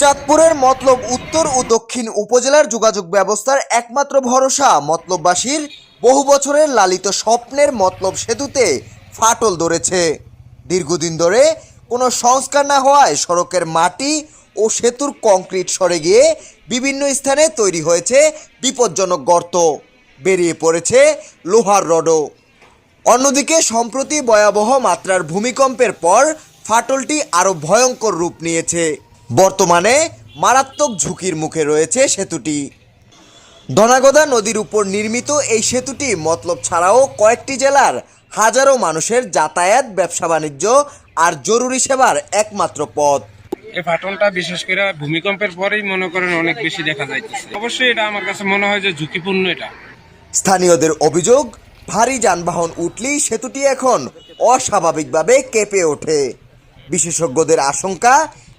চাঁদপুরের মতলব উত্তর ও দক্ষিণ উপজেলার যোগাযোগ ব্যবস্থার একমাত্র ভরসা মতলববাসীর বহু বছরের লালিত স্বপ্নের মতলব সেতুতে ফাটল ধরেছে। দীর্ঘদিন ধরে কোনো সংস্কার না হওয়ায় সড়কের মাটি ও সেতুর কংক্রিট সরে গিয়ে বিভিন্ন স্থানে তৈরি হয়েছে বিপজ্জনক গর্ত। বেরিয়ে পড়েছে লোহার রডও। অন্যদিকে সম্প্রতি ভয়াবহ মাত্রার ভূমিকম্পের পর ফাটলটি আরও ভয়ঙ্কর রূপ নিয়েছে। বর্তমানে মারাত্মক ঝুঁকির মুখে রয়েছে সেতুটি। ধনাগদা নদীর উপর নির্মিত এই সেতুটি মতলব ছাড়াও কয়েকটি জেলার হাজারো মানুষের যাতায়াত ব্যবসা বাণিজ্য আর জরুরি সেবার একমাত্র পথ। এই ফাটলটা বিশেষ করে ভূমিকম্পের পরেই মনে করেন অনেক বেশি দেখা যাইতেছে। অবশ্যই এটা আমার কাছে মনে হয় যে ঝুঁকিপূর্ণ এটা। স্থানীয়দের অভিযোগ ভারী যানবাহন উঠলেই সেতুটি এখন অস্বাভাবিকভাবে কেঁপে ওঠে। বিশেষজ্ঞদের আশঙ্কা